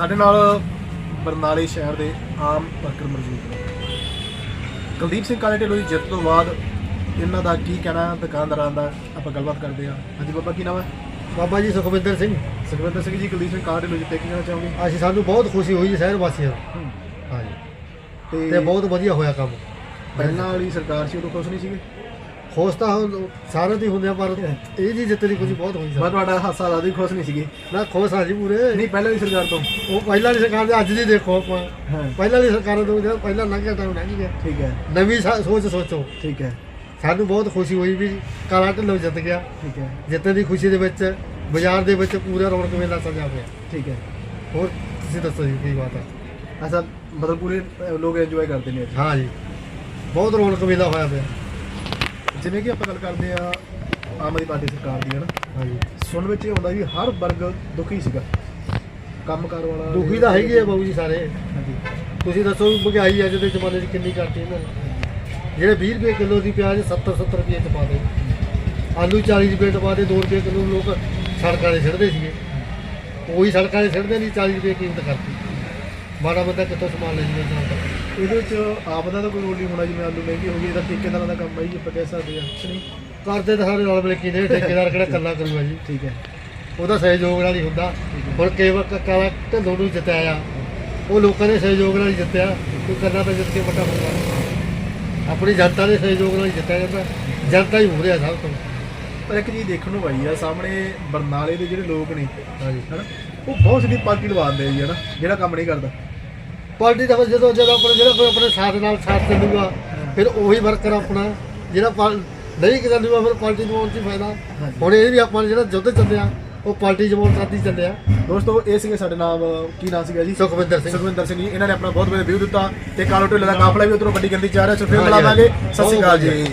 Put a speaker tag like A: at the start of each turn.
A: ਸਾਡੇ ਨਾਲ ਬਰਨਾਲੇ ਸ਼ਹਿਰ ਦੇ ਆਮ ਵਰਕਰ ਮੌਜੂਦ ਨੇ। ਕੁਲਦੀਪ ਸਿੰਘ ਕਾਲੇ ਢਿੱਲੋਂ ਦੀ ਜਿੱਤ ਤੋਂ ਬਾਅਦ ਇਹਨਾਂ ਦਾ ਕੀ ਕਹਿਣਾ ਦੁਕਾਨਦਾਰਾਂ ਦਾ? ਆਪਾਂ ਗੱਲਬਾਤ ਕਰਦੇ ਹਾਂ। ਹਾਂਜੀ ਬਾਬਾ ਕੀ ਨਾਮ ਹੈ?
B: ਬਾਬਾ ਜੀ ਸੁਖਵਿੰਦਰ ਸਿੰਘ।
A: ਸੁਖਵਿੰਦਰ ਸਿੰਘ ਜੀ ਕੁਲਦੀਪ ਸਿੰਘ ਕਾਲੇ ਢਿੱਲੋਂ ਜਿੱਤੇ ਕੀ ਕਹਿਣਾ ਚਾਹੋਗੇ?
B: ਅਸੀਂ ਸਾਨੂੰ ਬਹੁਤ ਖੁਸ਼ੀ ਹੋਈ ਜੀ ਸ਼ਹਿਰ ਵਾਸੀਆਂ ਨੂੰ। ਹਾਂਜੀ।
A: ਤੇ
B: ਤੇ ਬਹੁਤ ਵਧੀਆ ਹੋਇਆ ਕੰਮ।
A: ਪਹਿਲਾਂ ਵਾਲੀ ਸਰਕਾਰ ਸੀ ਉਦੋਂ ਖੁਸ਼ ਨਹੀਂ ਸੀਗੇ?
B: ਖੁਸ਼ ਤਾਂ ਹੁਣ ਸਾਰਿਆਂ ਦੀ ਹੁੰਦੇ ਆ ਪਰ ਇਹ ਜੀ ਜਿੱਤ ਦੀ ਖੁਸ਼ੀ ਬਹੁਤ ਹੋਈ
A: ਮੈਂ
B: ਸਾਨੂੰ
A: ਤੁਹਾਡਾ ਹਾਸਾ ਲਾ ਦੀ ਖੁਸ਼ ਨਹੀਂ ਸੀਗੇ।
B: ਨਾ ਖੁਸ਼ ਆ ਜੀ ਪੂਰੇ।
A: ਨਹੀਂ ਪਹਿਲਾਂ ਵਾਲੀ ਸਰਕਾਰ ਤੋਂ।
B: ਉਹ ਪਹਿਲਾਂ ਦੀ ਸਰਕਾਰ ਦੇ ਅੱਜ ਦੀ ਦੇਖੋ ਆਪਾਂ।
A: ਹਾਂ।
B: ਪਹਿਲਾਂ ਦੀ ਸਰਕਾਰਾਂ ਤੋਂ ਜਿਹੜਾ ਪਹਿਲਾਂ ਲੰਘ ਗਿਆ ਟਾਈਮ ਲੰਘ ਗਿਆ।
A: ਠੀਕ ਹੈ।
B: ਨਵੀਂ ਸਾ- ਸੋਚ ਸੋਚੋ।
A: ਠੀਕ ਹੈ।
B: ਸਾਨੂੰ ਬਹੁਤ ਖੁਸ਼ੀ ਹੋਈ ਵੀ ਕਾਲਾ ਢਿੱਲੋਂ ਜਿੱਤ ਗਿਆ।
A: ਠੀਕ ਹੈ।
B: ਜਿੱਤਣ ਦੀ ਖੁਸ਼ੀ ਦੇ ਵਿੱਚ ਬਾਜ਼ਾਰ ਦੇ ਵਿੱਚ ਪੂਰਾ ਰੌਣਕ ਮੇਲਾ ਸਜਿਆ ਹੋਇਆ।
A: ਠੀਕ ਹੈ।
B: ਹੋਰ ਤੁਸੀਂ ਦੱਸੋ ਜੀ ਕੀ ਬਾਤ ਹੈ?
A: ਐਸਾ ਮਤਲਬ ਪੂਰੇ ਲੋਕ ਇੰਜੋਏ ਕਰਦੇ ਨੇ ਅੱਜ।
B: ਹਾਂ ਜੀ। ਬਹੁਤ ਰੌਣਕ ਮੇਲਾ ਹੋਇਆ ਪਿਆ।
A: ਜਿਵੇਂ ਕਿ ਆਪਾਂ ਗੱਲ ਕਰਦੇ ਆ ਆਮ ਆਦਮੀ ਪਾਰਟੀ ਸਰਕਾਰ ਦੀ ਹੈ ਨਾ?
B: ਹਾਂ ਜੀ
A: ਸੁਣ ਵਿੱਚ ਇਹ ਆਉਂਦਾ ਵੀ ਹਰ ਵਰਗ ਦੁਖੀ ਸੀਗਾ। ਕੰਮਕਾਰ ਵਾਲਾ
B: ਦੁਖੀ ਤਾਂ ਹੈਗੇ ਆ ਬਾਬੂ ਜੀ ਸਾਰੇ।
A: ਹਾਂਜੀ।
B: ਤੁਸੀਂ ਦੱਸੋ ਵੀ ਮਹਿੰਗਾਈ ਅੱਜ ਦੇ ਜ਼ਮਾਨੇ 'ਚ ਕਿੰਨੀ ਕਰਤੀ ਇਹਨਾਂ ਨੇ? ਜਿਹੜੇ 20 ਰੁਪਏ ਕਿਲੋ ਦੀ ਪਿਆਜ਼ 70 70 ਰੁਪਏ ਚ ਪਾ ਦੇ। ਆਲੂ 40 ਰੁਪਏ ਚ ਪਾ ਦੇ 2 ਰੁਪਏ ਕਿਲੋ ਲੋਕ ਸੜਕਾਂ 'ਤੇ ਛੱਡਦੇ ਸੀਗੇ। ਉਹੀ ਸੜਕਾਂ 'ਤੇ ਛੱਡਦੇ ਨਹੀਂ 40 ਰੁਪਏ ਕੀਮਤ ਕਰਤੀ। ਮਾੜਾ ਬੰਦਾ ਕਿੱਥੋਂ ਸਮਾਨ ਲੈ ਜੀਵੇ ਜਾਂ ਤਾਂ।
A: ਇਹਦੇ ਵਿੱਚ ਆਪ ਦਾ ਤਾਂ ਕੋਈ ਰੋਲ ਨਹੀਂ ਹੋਣਾ ਜਿਵੇਂ ਆਲੂ ਮਹਿੰਗੇ ਹੋ ਗਏ ਇਹਦਾ ਠੇਕੇਦਾਰਾਂ ਦਾ ਕੰਮ ਹੈ ਜੀ ਆਪਾਂ ਕਹਿ ਸਕਦੇ ਕਿ ਨਹੀਂ?
B: ਕਰਦੇ ਤਾਂ ਸਾਰੇ ਨਾਲ ਮਿਲ ਕੇ ਨੇ ਠੇਕੇਦਾਰ ਕਿਹੜਾ ਇਕੱਲਾ ਕਰੂਗਾ ਜੀ
A: ਠੀਕ ਹੈ।
B: ਉਹਦਾ ਸਹਿਯੋਗ ਨਾਲ ਹੀ ਹੁੰਦਾ। ਹੁਣ ਕੇਵਲ ਕਾਲਾ ਢਿੱਲੋਂ ਨੂੰ ਜਿੱਤਿਆ ਆ ਉਹ ਲੋਕਾਂ ਦੇ ਸਹਿਯੋਗ ਨਾਲ ਹੀ ਜਿੱਤਿਆ ਕੋਈ ਕਰਨਾ ਤਾਂ ਜਿੱਤ ਕੇ ਵੱਡਾ ਹੁੰਦਾ। ਆਪਣੀ ਜਨਤਾ ਦੇ ਸਹਿਯੋਗ ਨਾਲ ਹੀ ਜਿੱਤਿਆ ਜਾਂਦਾ ਜਨਤਾ ਹੀ ਹੋ ਰਿਹਾ ਸਭ ਤੋਂ।
A: ਪਰ ਇੱਕ ਚੀਜ਼ ਦੇਖਣ ਨੂੰ ਆਈ ਆ ਸਾਹਮਣੇ ਬਰਨਾਲੇ ਦੇ ਜਿਹੜੇ ਲੋਕ ਨੇ
B: ਹਾਂਜੀ।
A: ਹਨਾ ਉਹ ਬਹੁਤ ਸਿੱਧੀ ਪਾਰਟੀ ਲਵਾਉਂਦੇ ਆ ਜੀ ਹਨਾ ਜਿਹੜਾ ਕੰਮ ਨਹੀਂ ਕਰਦਾ।
B: ਪਾਰਟੀ ਦਾ ਫਿਰ ਜਦੋਂ ਜਦੋਂ ਆਪਣੇ ਜਿਹੜਾ ਕੋਈ ਆਪਣੇ ਸਾਥ ਨਾਲ ਸਾਥ ਚੱਲੂਗਾ ਫਿਰ ਉਹੀ ਵਰਕਰ ਆਪਣਾ ਜਿਹੜਾ ਪਾ- ਨਹੀਂ ਚੱਲੂਗਾ ਫਿਰ ਪਾਰਟੀ ਨੂੰ ਆਉਣ 'ਚ ਹੀ ਫਾਇਦਾ। ਹੁਣ ਇਹ ਵੀ ਆਪਾਂ ਨੇ ਜਿਹੜਾ ਯੁੱਧ ਚੱਲਿਆ ਉਹ ਪਾਰਟੀ ਜਮਾਉਣ ਖਾਤੀ ਚੱਲਿਆ।
A: ਦੋਸਤੋ ਇਹ ਸੀਗੇ ਸਾਡੇ ਨਾਮ ਕੀ ਨਾਮ ਸੀਗਾ ਜੀ?
B: ਸੁਖਵਿੰਦਰ ਸਿੰਘ।
A: ਸੁਖਵਿੰਦਰ ਸਿੰਘ ਜੀ ਇਹਨਾਂ ਨੇ ਆਪਣਾ ਬਹੁਤ ਵਧੀਆ ਵਿਊ ਦਿੱਤਾ ਤੇ ਕਾਲੋ ਢਿੱਲੇ ਦਾ ਕਾਫਲਾ ਵੀ ਉਧਰੋਂ ਵੱਡੀ ਗਿਣਤੀ ਚ ਆ ਰਿਹਾ ਸੋ ਫਿਰ ਮਿਲਾਵਾਂਗੇ। ਸਤਿ ਸ਼੍ਰੀ ਅਕਾਲ ਜੀ।